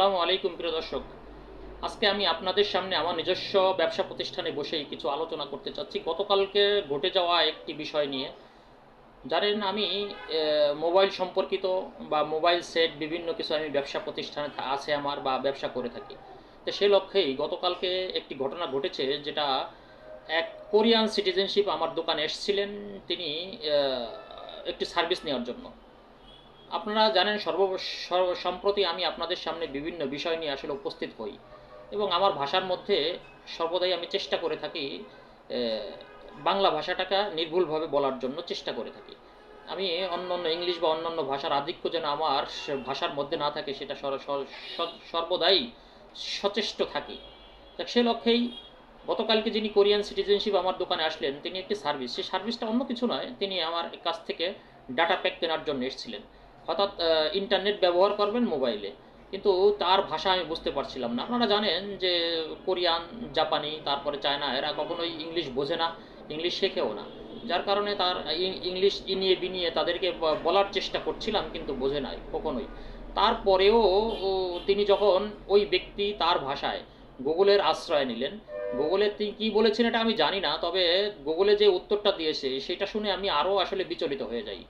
আসসালামু আলাইকুম প্রিয় দর্শক। আজকে আমি আপনাদের সামনে আমার নিজস্ব ব্যবসা প্রতিষ্ঠানে বসেই কিছু আলোচনা করতে চাচ্ছি। গতকালকে ঘটে যাওয়া একটি বিষয় নিয়ে। জানেন আমি মোবাইল সম্পর্কিত বা মোবাইল সেট বিভিন্ন কিছু আমি ব্যবসা প্রতিষ্ঠানে আছে আমার বা ব্যবসা করে থাকি। তো সে লক্ষ্যেই গতকালকে একটি ঘটনা ঘটেছে যেটা এক কোরিয়ান সিটিজেনশিপ আমার দোকানে এসেছিলেন। তিনি একটি সার্ভিস নেওয়ার জন্য। আপনারা জানেন সর্ব, সম্প্রতি আমি আপনাদের সামনে বিভিন্ন বিষয় নিয়ে আসলে উপস্থিত হই এবং আমার ভাষার মধ্যে সর্বদাই আমি চেষ্টা করে থাকি বাংলা ভাষাটাকে নির্ভুলভাবে বলার জন্য চেষ্টা করে থাকি। আমি অন্য অন্য ইংলিশ বা অন্যান্য ভাষার আধিক্য যেন আমার ভাষার মধ্যে না থাকে সেটা সর- সর- সর- সর্বদাই সচেষ্ট থাকি। তা সে লক্ষ্যেই গতকালকে যিনি কোরিয়ান সিটিজেনশিপ আমার দোকানে আসলেন, তিনি একটি সার্ভিস সেই সার্ভিসটা অন্য কিছু নয়, তিনি আমার কাছ থেকে ডাটা প্যাক কেনার জন্য এসেছিলেন। অর্থাৎ ইন্টারনেট ব্যবহার করবেন মোবাইলে কিন্তু তার ভাষা আমি বুঝতে পারছিলাম না। আপনারা জানেন যে কোরিয়ান, জাপানি, তারপরে চায়না, এরা কখনোই ইংলিশ বোঝে না, ইংলিশ শেখেও না। যার কারণে তার ইংলিশ ইনিয়ে বিনিয়ে তাদেরকে বলার চেষ্টা করছিলাম কিন্তু বোঝে নাই কখনোই। তারপরেও তিনি যখন ওই ব্যক্তি তার ভাষায় গুগলের আশ্রয় নিলেন, গুগলে তিনি কী বলেছেন এটা আমি জানি না, তবে গুগলে যে উত্তরটা দিয়েছে, সেটা শুনে আমি আরও আসলে বিচলিত হয়ে যাই।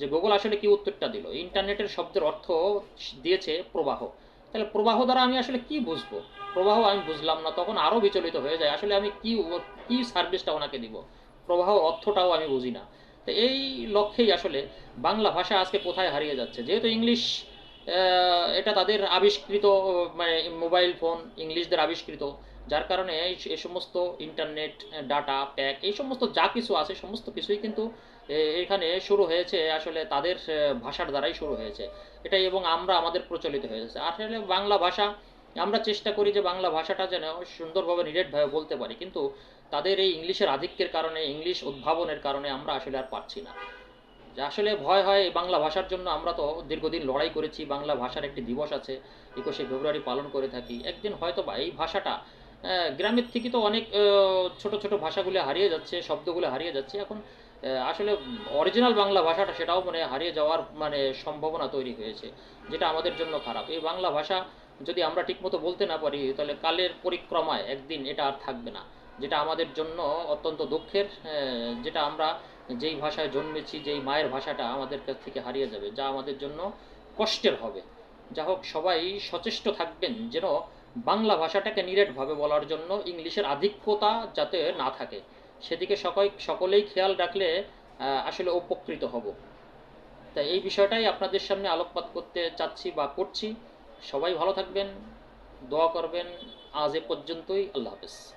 যে গুগল আসলে কি উত্তরটা দিল? ইন্টারনেটের শব্দের অর্থ দিয়েছে প্রবাহ। তাহলে প্রবাহ দ্বারা আমি আসলে কি বুঝব? প্রবাহ আমি বুঝলাম না, তখন আরও বিচলিত হয়ে যায়। আসলে আমি কি কি সার্ভিসটা ওনাকে দিব? প্রবাহ অর্থটাও আমি বুঝি না। তো এই লক্ষ্যেই আসলে বাংলা ভাষা আজকে কোথায় হারিয়ে যাচ্ছে? যেহেতু ইংলিশ এটা তাদের আবিষ্কৃত মানে মোবাইল ফোন ইংলিশদের আবিষ্কৃত যার কারণে এই সমস্ত ইন্টারনেট ডাটা প্যাক এই সমস্ত যা কিছু আছে, সমস্ত কিছুই কিন্তু এখানে শুরু হয়েছে, আসলে তাদের ভাষার দ্বারাই শুরু হয়েছে। এটাই এবং আমরা, আমাদের প্রচলিত হয়েছে আসলে বাংলা ভাষা, আমরা চেষ্টা করি যে বাংলা ভাষাটা যেন সুন্দরভাবে নিরেটভাবে বলতে পারি, কিন্তু তাদের এই ইংলিশের আধিক্যের কারণে, ইংলিশ উদ্ভাবনের কারণে আমরা আসলে আর পারছি না। আসলে ভয় হয় বাংলা ভাষার জন্য, আমরা তো দীর্ঘদিন লড়াই করেছি, বাংলা ভাষার একটি দিবস আছে, একুশে ফেব্রুয়ারি পালন করে থাকি। একদিন হয়তো বা এই ভাষাটা গ্রামের থেকে তো অনেক ছোট ছোট ভাষাগুলো হারিয়ে যাচ্ছে, শব্দগুলো হারিয়ে যাচ্ছে। এখন আসলে অরিজিনাল বাংলা ভাষাটা সেটাও মানে হারিয়ে যাওয়ার মানে সম্ভাবনা তৈরি হয়েছে, যেটা আমাদের জন্য খারাপ। এই বাংলা ভাষা যদি আমরা ঠিকমতো বলতে না পারি, তাহলে কালের পরিক্রমায় একদিন এটা আর থাকবে না। যেটা আমাদের জন্য অত্যন্ত দুঃখের যেটা আমরা যেই ভাষায় জন্মেছি, যেই মায়ের ভাষাটা আমাদের কাছ থেকে হারিয়ে যাবে, যা আমাদের জন্য কষ্টের হবে। যা হোক সবাই সচেষ্ট থাকবেন যেন বাংলা ভাষাটাকে নিরেটভাবে বলার জন্য ইংলিশের আধিক্যতা যাতে না থাকে, সেদিকে সকল সকলেই খেয়াল রাখলে আসলে উপকৃত হব। তা এই বিষয়টাই আপনাদের সামনে আলোকপাত করতে চাচ্ছি বা করছি। সবাই ভালো থাকবেন, দোয়া করবেন। আজ এ পর্যন্তই, আল্লাহ হাফেজ।